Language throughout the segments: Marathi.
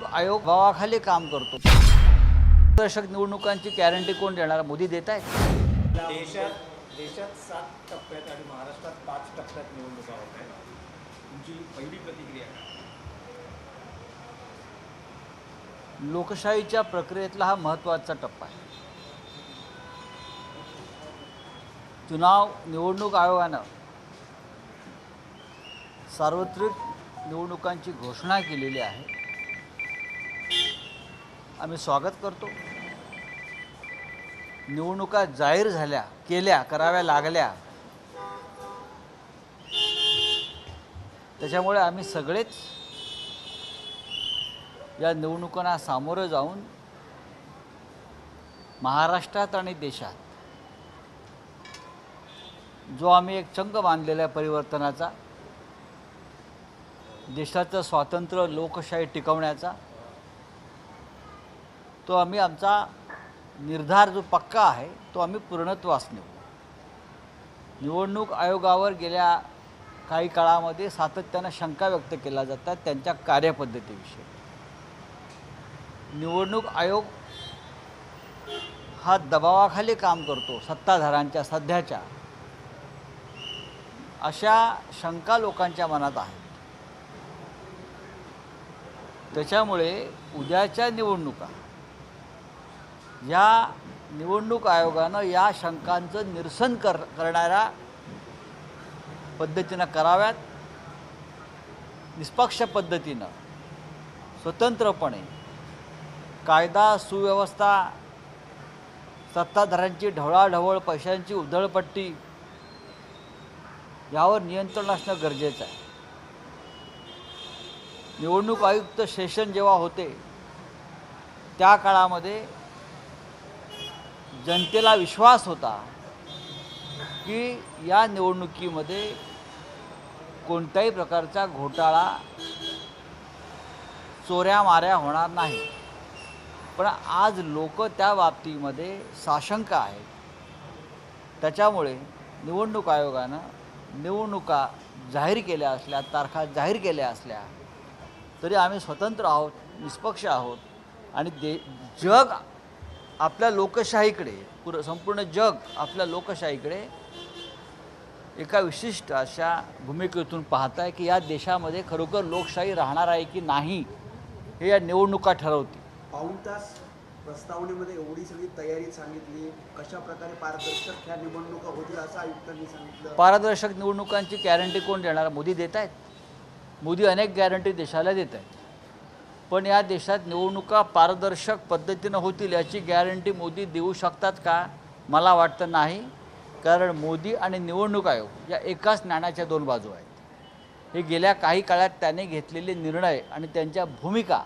निवडणूक आयोग भावाखाली काम करतो. दर्शक निवडणुकांची गॅरंटी कोण देणार? मोदी देत आहेत. देशात देशात सात टप्प्यात आणि महाराष्ट्रात पाच टप्प्यात निवडणुका होत आहेत. तुमची पहिली प्रतिक्रिया काय? लोकशाहीच्या प्रक्रियेतला हा महत्त्वाचा टप्पा आहे. चुनाव निवडणूक आयोगानं सार्वत्रिक निवडणुकांची घोषणा केलेली आहे. आम्ही स्वागत करतो. निवडणुका जाहीर झाल्या केल्या कराव्या लागल्या. त्याच्यामुळे आम्ही सगळेच या निवडणुकांना सामोरं जाऊन महाराष्ट्रात आणि देशात जो आम्ही एक चंग बांधलेला आहे परिवर्तनाचा देशाचं स्वातंत्र्य लोकशाही टिकवण्याचा तो आम्ही आमचा निर्धार जो पक्का आहे तो आम्ही पूर्णत्वास नेऊ. निवडणूक आयोगावर गेल्या काही काळामध्ये सातत्यानं शंका व्यक्त केल्या जातात त्यांच्या कार्यपद्धतीविषयी. निवडणूक आयोग हा दबावाखाली काम करतो सत्ताधाऱ्यांच्या सध्याच्या. अशा शंका लोकांच्या मनात आहेत. त्याच्यामुळे उद्याच्या निवडणुका या निवडणूक आयोगानं या शंकांचं निरसन कर करणाऱ्या पद्धतीनं कराव्यात. निष्पक्ष पद्धतीनं स्वतंत्रपणे कायदा सुव्यवस्था सत्ताधाऱ्यांची ढवळाढवळ पैशांची उधळपट्टी यावर नियंत्रण असणं गरजेचं आहे. निवडणूक आयुक्त सेशन जेव्हा होते त्या काळामध्ये जनतेला विश्वास होता की या निवडणुकीमध्ये कोणत्याही प्रकारचा घोटाळा चोऱ्या माऱ्या होणार नाही. पण आज लोक त्या बाबतीमध्ये साशंक आहेत. त्याच्यामुळे निवडणूक आयोगानं निवडणुका जाहीर केल्या असल्या तारखा जाहीर केल्या असल्या तरी आम्ही स्वतंत्र आहोत निष्पक्ष आहोत आणि दे जग आपल्या लोकशाहीकडे पुर संपूर्ण जग आपल्या लोकशाहीकडे एका विशिष्ट अशा भूमिकेतून पाहत आहे की या देशामध्ये खरोखर लोकशाही राहणार आहे की नाही हे या निवडणुका ठरवतील. पाऊण तास प्रस्तावनेमध्ये एवढी सगळी तयारी सांगितली कशा प्रकारे पारदर्शक ह्या निवडणुका होतील असं आयुक्तांनी सांगितलं. पारदर्शक निवडणुकांची गॅरंटी कोण देणार? मोदी देत आहेत मोदी अनेक गॅरंटी देशाला देत आहेत पण या देशात निवडणुका पारदर्शक पद्धतीनं होतील याची गॅरंटी मोदी देऊ शकतात का? मला वाटतं नाही. कारण मोदी आणि निवडणूक आयोग या एकाच नाण्याच्या दोन बाजू आहेत. हे गेल्या काही काळात त्याने घेतलेले निर्णय आणि त्यांच्या भूमिका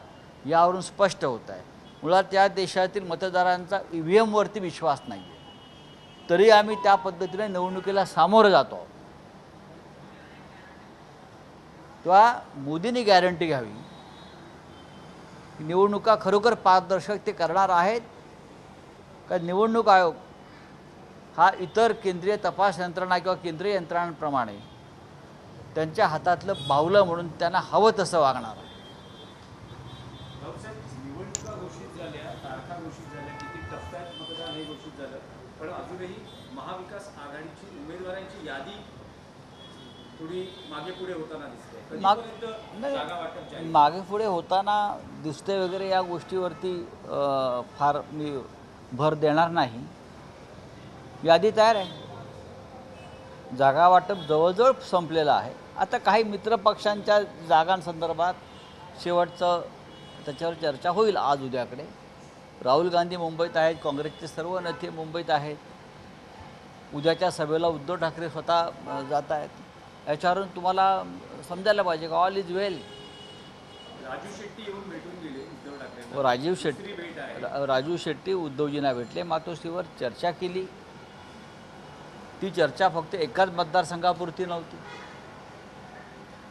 यावरून स्पष्ट होत आहे. मुळात या देशातील मतदारांचा ई व्ही एमवरती विश्वास नाही आहे तरी आम्ही त्या पद्धतीने निवडणुकीला सामोरं जातो. तेव्हा मोदींनी गॅरंटी घ्यावी. निवडणुका खरोखर पारदर्शक ते करणार आहेत. का निवडणूक आयोग हा इतर केंद्रीय तपास यंत्रणा किंवा केंद्रीय यंत्रणांप्रमाणे त्यांच्या हातातलं बावलं म्हणून त्यांना हवं तसं वागणार. आहे पण अजूनही महाविकास आघाडीची उमेदवारांची यादी मागे पुढे होताना दिसते माग- कधीपर्यंत नाही. मागे पुढे होताना दिसते वगैरे या गोष्टीवरती फार मी भर देणार नाही. यादी तयार आहे. जागा वाटप जवळजवळ संपलेलं आहे. आता काही मित्रपक्षांच्या जागांसंदर्भात शेवटचं त्याच्यावर चर्चा होईल आज उद्याकडे. राहुल गांधी मुंबईत आहेत काँग्रेसचे सर्व नेते मुंबईत आहेत. उद्याच्या सभेला उद्धव ठाकरे स्वतः जात आहेत. याच्यावरून तुम्हाला समजायला पाहिजे का? All is well Raju Shetti येऊन भेटून गेले उद्धव ठाकरे व राजीव शेट्टी राजू शेट्टी उद्धवजींना भेटले. मातोश्रीवर चर्चा केली. ती चर्चा फक्त एकाच मतदारसंघापुरती नव्हती.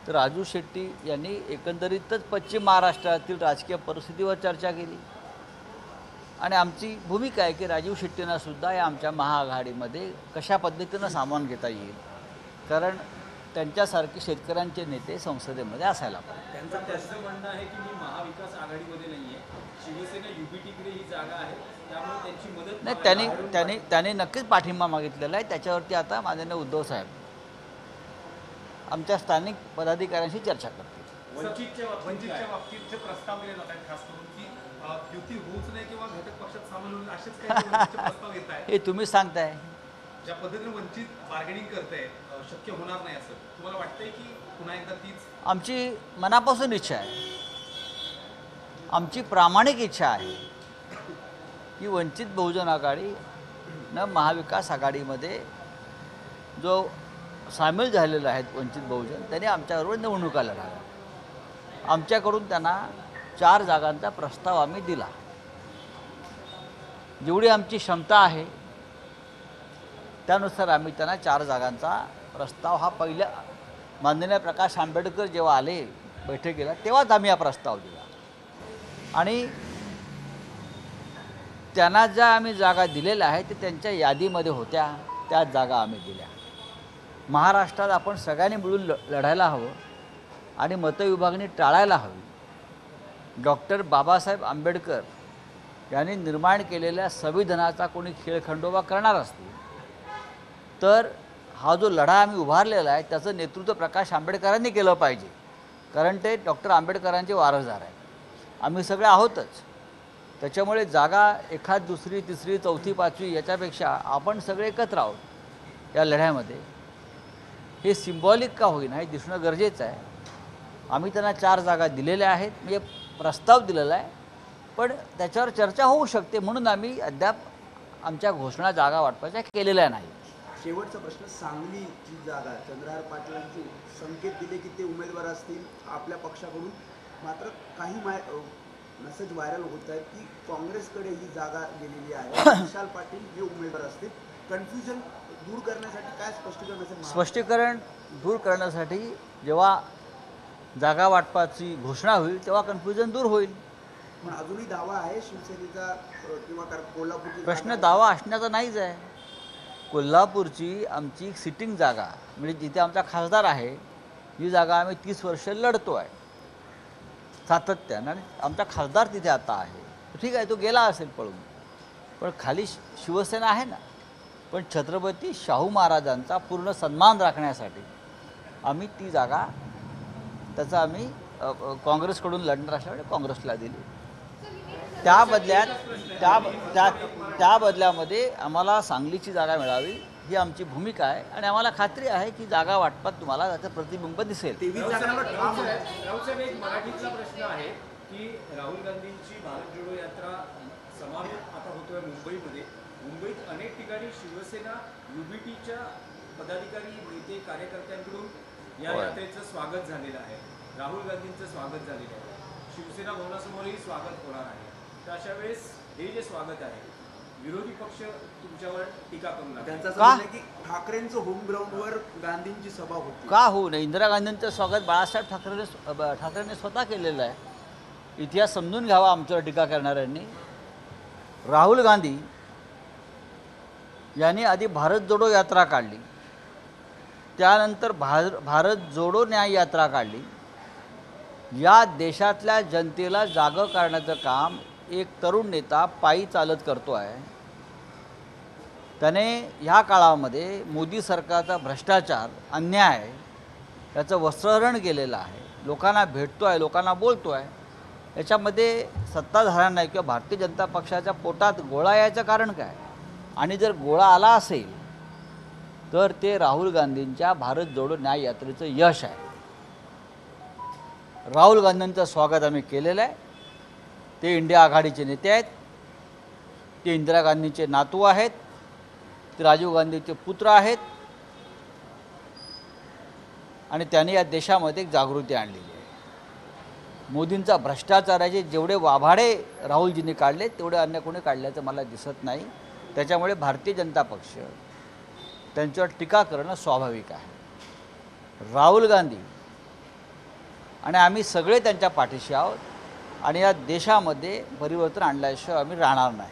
तर राजू शेट्टी यांनी एकंदरीतच पश्चिम महाराष्ट्रातील राजकीय परिस्थितीवर चर्चा केली. आणि आमची भूमिका आहे की राजीव शेट्टींना सुद्धा या आमच्या महाआघाडीमध्ये कशा पद्धतीनं सामावून घेता येईल? कारण त्यांच्यासारखे शेतकऱ्यांचे नेते संसदेमध्ये असायला पाहिजे. त्यांचं त्याचं म्हणणं आहे की मी महाविकास आघाडीमध्ये नाही आहे शिवसेना युबीटीकडे ही जागा आहे. त्यामुळे त्यांची मदत नाही त्यांनी त्यांनी त्यांनी नक्कीच पाठिंबा मागितलेला आहे. त्याच्यावरती आता माननीय उद्धव साहेब आमच्या स्थानिक पदाधिकाऱ्यांशी चर्चा करतील. वंचितच्या बाबतीत वंचितच्या काय? बाबतीत जे प्रस्ताव दिले जात आहेत खास करून की अ, युती होऊच नाही किंवा घटक पक्षात सामील होईल असेच काही वंचितचे प्रस्ताव येत आहेत. हे तुम्ही सांगताय. ज्या पद्धतीने वंचित बार्गेनिंग करते शक्य होणार नाही असं. तुम्हाला वाटतंय की पुन्हा एकदा तीच? आमची मनापासून इच्छा आहे. आमची प्रामाणिक इच्छा आहे की वंचित बहुजन आघाडी न महाविकास आघाडीमध्ये जो सामील झालेला आहेत वंचित बहुजन त्यांनी आमच्याबरोबर निवडणुका लढाव्या. आमच्याकडून त्यांना चार जागांचा प्रस्ताव आम्ही दिला. जेवढी आमची क्षमता आहे त्यानुसार आम्ही त्यांना चार जागांचा प्रस्ताव हा पहिल्या माननीय प्रकाश आंबेडकर जेव्हा आले बैठकीला तेव्हाच आम्ही हा प्रस्ताव दिला. आणि त्यांना ज्या आम्ही जागा दिलेल्या आहेत ते त्यांच्या यादीमध्ये होत्या त्याच जागा आम्ही दिल्या. महाराष्ट्रात आपण सगळ्यांनी मिळून ल लढायला हवं आणि मतविभागणी टाळायला हवी. डॉक्टर बाबासाहेब आंबेडकर यांनी निर्माण केलेल्या संविधानाचा कोणी खेळखंडोबा करणार असतील तर हा जो लढा आम्ही उभारलेला आहे त्याचं नेतृत्व प्रकाश आंबेडकरांनी केलं पाहिजे. कारण ते डॉक्टर आंबेडकरांचे वारसदार आहेत. आम्ही सगळे आहोतच. त्याच्यामुळे जागा एखाद दुसरी तिसरी चौथी पाचवी याच्यापेक्षा आपण सगळे एकत्र आहोत या लढ्यामध्ये. हे सिम्बॉलिक का होईना हे दिसणं गरजेचं आहे. आम्ही त्यांना चार जागा दिलेल्या आहेत म्हणजे प्रस्ताव दिलेला आहे. पण त्याच्यावर चर्चा होऊ शकते म्हणून आम्ही अद्याप आमच्या घोषणा जागा वाटपाच्या केलेल्या नाही शेवटचा प्रश्न सांगलीची जागा चंद्रहार पाटलांची संकेत दिले की ते उमेदवार असतील आपल्या पक्षाकडून. मात्र काही माय मेसेज व्हायरल होत आहेत की काँग्रेसकडे ही जागा गेलेली आहे. विशाल पाटील हे उमेदवार असतील. कन्फ्युजन दूर करण्यासाठी काय स्पष्टीकरण असेल स्पष्टीकरण दूर करण्यासाठी जेव्हा जागा वाटपाची घोषणा होईल तेव्हा कन्फ्युजन दूर होईल. पण अजूनही दावा आहे शिवसेनेचा किंवा कोल्हापूरची प्रश्न दावा असण्याचा नाहीच आहे. कोल्हापूरची आमची सिटिंग जागा म्हणजे जिथे आमचा खासदार आहे ही जागा आम्ही तीस वर्ष लढतो आहे सातत्यानं आणि आमचा खासदार तिथे आता आहे. ठीक आहे तो गेला असेल पळून. पण खाली शिवसेना आहे ना पण छत्रपती शाहू महाराजांचा पूर्ण सन्मान राखण्यासाठी आम्ही ती जागा त्याचा आम्ही काँग्रेसकडून लढणार असल्यामुळे काँग्रेसला दिली. त्या बदल्यात त्या त्या त्या बदल्यामध्ये आम्हाला सांगलीची जागा मिळावी ही आमची भूमिका आहे आणि आम्हाला खात्री आहे की जागा वाटपात तुम्हाला त्याचं प्रतिबिंब दिसेल. मराठीतला प्रश्न आहे की राहुल गांधींची भारत जोडो यात्रा समारोप आता होतोय मुंबईमध्ये. मुंबईत अनेक ठिकाणी शिवसेना युबीटीच्या पदाधिकारी नेते कार्यकर्त्यांकडून या. यात्रेचं स्वागत झालेलं आहे. राहुल गांधींचं स्वागत झालेलं आहे. शिवसेना भवनासमोरही स्वागत होणार आहे. तर अशा वेळेस हे जे स्वागत आहे विरोधी पक्ष तुमच्यावर टीका करू लागले त्यांचं असं का? म्हणणं आहे की ठाकरेंचं होम ग्राउंडवर गांधींची सभा होती. का होऊ नये इंदिरा गांधींचं स्वागत बाळासाहेब ठाकरेने स्व- ब- ठाकरेंनी स्वतः केलेलं आहे. इतिहास समजून घ्यावा आमच्यावर टीका करणाऱ्यांनी. राहुल गांधी यांनी आधी भारत जोडो यात्रा काढली. त्यानंतर भार भारत जोडो न्याय यात्रा काढली. या देशातल्या जनतेला जागं करण्याचं काम एक तरुण नेता पायी चालत करतो आहे त्याने ह्या काळामध्ये मोदी सरकारचा भ्रष्टाचार अन्याय याचं वस्त्रहरण केलेलं आहे. लोकांना भेटतो आहे लोकांना बोलतो आहे याच्यामध्ये सत्ताधाऱ्यांना किंवा भारतीय जनता पक्षाच्या पोटात गोळा यायचं कारण काय? आणि जर गोळा आला असेल तर ते राहुल गांधींच्या भारत जोडो न्याय यात्रेचं यश आहे. राहुल गांधींचं स्वागत आम्ही केलेलं आहे. ते इंडिया आघाडीचे नेते आहेत. ते इंदिरा गांधींचे नातू आहेत. ते राजीव गांधीचे पुत्र आहेत. आणि त्यांनी या देशामध्ये एक जागृती आणलेली आहे. मोदींचा भ्रष्टाचाराचे जेवढे वाभाडे राहुलजींनी काढले तेवढे अन्य कोणी काढल्याचं मला दिसत नाही. त्याच्यामुळे भारतीय जनता पक्ष त्यांच्यावर टीका करणं स्वाभाविक आहे. राहुल गांधी आणि आम्ही सगळे त्यांच्या पाठीशी आहोत आणि या देशामध्ये परिवर्तन आणल्याशिवाय आम्ही राहणार नाही.